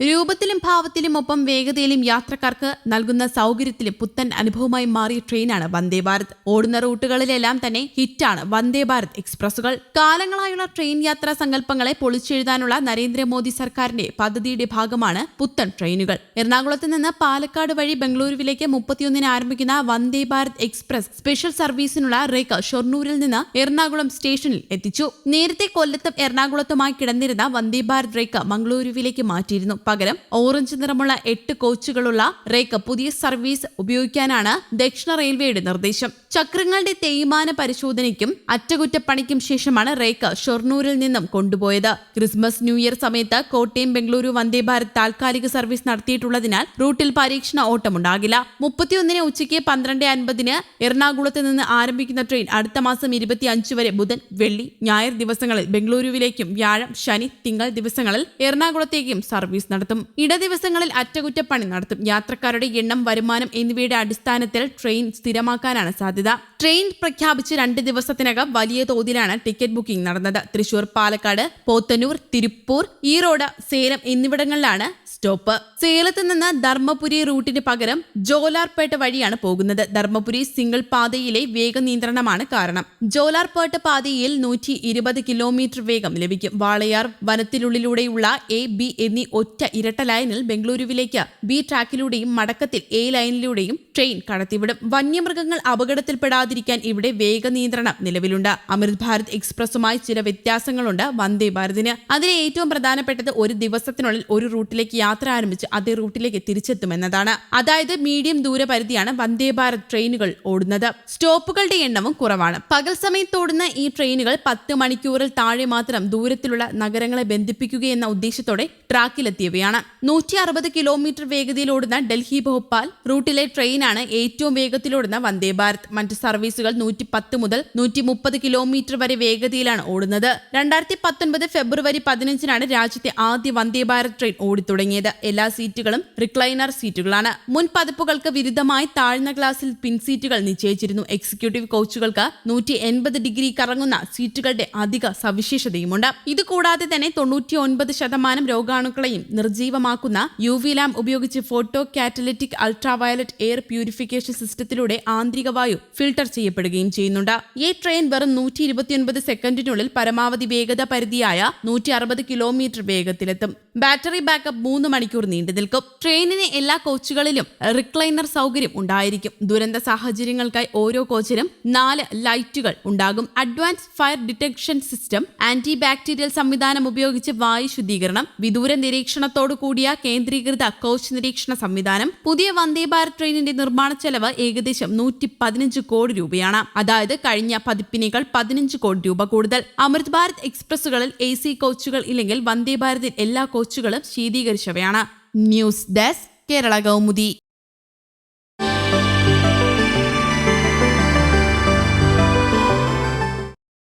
രൂപത്തിലും ഭാവത്തിലും ഒപ്പം വേഗതയിലും യാത്രക്കാർക്ക് നൽകുന്ന സൗകര്യത്തിലും പുത്തൻ അനുഭവമായി മാറിയ ട്രെയിനാണ് വന്ദേ ഭാരത്. ഓടുന്ന റൂട്ടുകളിലെല്ലാം തന്നെ ഹിറ്റാണ് വന്ദേ ഭാരത് എക്സ്പ്രസുകൾ കാലങ്ങളായുള്ള ട്രെയിൻ യാത്രാ സങ്കല്പങ്ങളെ പൊളിച്ചെഴുതാനുള്ള നരേന്ദ്രമോദി സർക്കാരിന്റെ പദ്ധതിയുടെ ഭാഗമാണ് പുത്തൻ ട്രെയിനുകൾ. എറണാകുളത്ത് നിന്ന് പാലക്കാട് വഴി ബംഗളൂരുവിലേക്ക് മുപ്പത്തിയൊന്നിന് ആരംഭിക്കുന്ന വന്ദേ ഭാരത് എക്സ്പ്രസ് സ്പെഷ്യൽ സർവീസിനുള്ള റേക്ക് ഷൊർണൂരിൽ നിന്ന് എറണാകുളം സ്റ്റേഷനിൽ എത്തിച്ചു. നേരത്തെ കൊല്ലത്തും എറണാകുളത്തുമായി കിടന്നിരുന്ന വന്ദേ ഭാരത് റേക്ക് മംഗളൂരുവിലേക്ക് മാറ്റിയിരുന്നു. പകരം ഓറഞ്ച് നിറമുള്ള എട്ട് കോച്ചുകളുള്ള റേക്ക് പുതിയ സർവീസ് ഉപയോഗിക്കാനാണ് ദക്ഷിണ റെയിൽവേയുടെ നിർദ്ദേശം. ചക്രങ്ങളുടെ തേയ്മാന പരിശോധനയ്ക്കും അറ്റകുറ്റപ്പണിക്കും ശേഷമാണ് റേക്ക് ഷൊർണൂരിൽ നിന്നും കൊണ്ടുപോയത്. ക്രിസ്മസ് ന്യൂ ഇയർ സമയത്ത് കോട്ടയം ബംഗളൂരു വന്ദേ ഭാരത് താൽക്കാലിക സർവീസ് നടത്തിയിട്ടുള്ളതിനാൽ റൂട്ടിൽ പരീക്ഷണ ഓട്ടമുണ്ടാകില്ല. മുപ്പത്തിയൊന്നിന് ഉച്ചയ്ക്ക് പന്ത്രണ്ട് അൻപതിന് എറണാകുളത്ത് നിന്ന് ആരംഭിക്കുന്ന ട്രെയിൻ അടുത്ത മാസം ഇരുപത്തി അഞ്ച് വരെ ബുധൻ വെള്ളി ഞായർ ദിവസങ്ങളിൽ ബംഗളൂരുവിലേക്കും വ്യാഴം ശനി തിങ്കൾ ദിവസങ്ങളിൽ എറണാകുളത്തേക്കും സർവീസ് നടത്തും. ഇട ദിവസങ്ങളിൽ അറ്റകുറ്റപ്പണി നടത്തും. യാത്രക്കാരുടെ എണ്ണം വരുമാനം എന്നിവയുടെ അടിസ്ഥാനത്തിൽ ട്രെയിൻ സ്ഥിരമാക്കാനാണ് സാധ്യത. ട്രെയിൻ പ്രഖ്യാപിച്ച് രണ്ട് ദിവസത്തിനകം വലിയ തോതിലാണ് ടിക്കറ്റ് ബുക്കിംഗ് നടന്നത്. തൃശൂർ പാലക്കാട് പോത്തന്നൂർ തിരുപ്പൂർ ഈറോഡ് സേലം എന്നിവിടങ്ങളിലാണ് സ്റ്റോപ്പ്. സേലത്ത് നിന്ന് ധർമ്മപുരി റൂട്ടിന് പകരം ജോലാർപേട്ട വഴിയാണ് പോകുന്നത്. ധർമ്മപുരി സിംഗിൾ പാതയിലെ വേഗ നിയന്ത്രണമാണ് കാരണം. ജോലാർപേട്ട പാതയിൽ നൂറ്റി ഇരുപത് കിലോമീറ്റർ വേഗം ലഭിക്കും. വാളയാർ വനത്തിനുള്ളിലൂടെയുള്ള എ ബി എന്നീ ഒറ്റ ഇരട്ട ലൈനിൽ ബംഗളൂരുവിലേക്ക് ബി ട്രാക്കിലൂടെയും മടക്കത്തിൽ എ ലൈനിലൂടെയും ട്രെയിൻ കടത്തിവിടും. വന്യമൃഗങ്ങൾ അപകടത്തിൽപ്പെടാതിരിക്കാൻ ഇവിടെ വേഗ നിയന്ത്രണം നിലവിലുണ്ട്. അമൃത് ഭാരത് എക്സ്പ്രസുമായി ചില വ്യത്യാസങ്ങളുണ്ട് വന്ദേ ഭാരതിന്. അതിലെ ഏറ്റവും പ്രധാനപ്പെട്ടത് ഒരു ദിവസത്തിനുള്ളിൽ ഒരു റൂട്ടിലേക്ക് യാത്ര ആരംഭിച്ച് അതേ റൂട്ടിലേക്ക് തിരിച്ചെത്തുമെന്നതാണ് അതായത് മീഡിയം ദൂരപരിധിയാണ് വന്ദേ ഭാരത് ട്രെയിനുകൾ ഓടുന്നത്. സ്റ്റോപ്പുകളുടെ എണ്ണവും കുറവാണ്. പകൽ സമയത്ത് ഓടുന്ന ഈ ട്രെയിനുകൾ പത്ത് മണിക്കൂറിൽ താഴെ മാത്രം ദൂരത്തിലുള്ള നഗരങ്ങളെ ബന്ധിപ്പിക്കുകയെന്ന ഉദ്ദേശത്തോടെ ട്രാക്കിലെത്തിയവയാണ്. നൂറ്റി അറുപത് കിലോമീറ്റർ വേഗതയിൽ ഓടുന്ന ഡൽഹി ഭോപ്പാൽ റൂട്ടിലെ ട്രെയിനാണ് ഏറ്റവും വേഗത്തിലോടുന്ന വന്ദേ ഭാരത്. മറ്റ് സർവീസുകൾ നൂറ്റി പത്ത് മുതൽ നൂറ്റി മുപ്പത് കിലോമീറ്റർ വരെ വേഗതയിലാണ് ഓടുന്നത്. രണ്ടായിരത്തി പത്തൊൻപത് ഫെബ്രുവരി പതിനഞ്ചിനാണ് രാജ്യത്തെ ആദ്യ വന്ദേ ഭാരത് ട്രെയിൻ ഓടിത്തുടങ്ങിയത്. എല്ലാ സീറ്റുകളും റിക്ലൈനർ സീറ്റുകളാണ്. മുൻ പതിപ്പുകൾക്ക് വിരുദ്ധമായി താഴ്ന്ന പിൻ സീറ്റുകൾ നിശ്ചയിച്ചിരുന്നു. എക്സിക്യൂട്ടീവ് കോച്ചുകൾക്ക് നൂറ്റി എൺപത് ഡിഗ്രി കറങ്ങുന്ന സീറ്റുകളുടെ അധിക സവിശേഷതയുമുണ്ട്. ഇതുകൂടാതെ തന്നെ തൊണ്ണൂറ്റി ഒൻപത് ശതമാനം രോഗാണുക്കളെയും നിർജീവമാക്കുന്ന യു വി ലാമ്പ് ഉപയോഗിച്ച് photo catalytic ultraviolet air purification സിസ്റ്റത്തിലൂടെ ആന്തരിക വായു ഫിൽട്ടർ ചെയ്യപ്പെടുകയും ചെയ്യുന്നുണ്ട്. ഈ ട്രെയിൻ വെറും നൂറ്റി ഇരുപത്തിയൊൻപത് സെക്കൻഡിനുള്ളിൽ പരമാവധി വേഗത പരിധിയായ നൂറ്റി അറുപത് കിലോമീറ്റർ വേഗത്തിലെത്തും. ബാറ്ററി ബാക്കപ്പ് മൂന്ന് മണിക്കൂർ നീണ്ടു നിൽക്കും. ട്രെയിനിന് എല്ലാ കോച്ചുകളിലും റിക്ലൈനർ സൗകര്യം ഉണ്ടായിരിക്കും. ദുരന്ത സാഹചര്യങ്ങൾക്കായി ഓരോ കോച്ചിലും നാല് ലൈറ്റുകൾ ഉണ്ടാകും. Advance fire detection system anti bacterial സംവിധാനം ഉപയോഗിച്ച് വായു ശുദ്ധീകരണം വിദൂര നിരീക്ഷണത്തോടു കൂടിയ കേന്ദ്രീകൃത കോച്ച് നിരീക്ഷണ സംവിധാനം പുതിയ വന്ദേ ഭാരത് ട്രെയിനിന്റെ നിർമ്മാണ ചെലവ് ഏകദേശം നൂറ്റി പതിനഞ്ച് കോടി രൂപയാണ്. അതായത് കഴിഞ്ഞ പതിപ്പിനേക്കാൾ പതിനഞ്ച് കോടി രൂപ കൂടുതൽ. അമൃത് ഭാരത് എക്സ്പ്രസുകളിൽ എ സി കോച്ചുകൾ ഇല്ലെങ്കിൽ വന്ദേ ഭാരതിൽ എല്ലാ കോച്ചുകളും ശീതീകരിച്ചവയാണ്. News desk Kerala Kaumudi.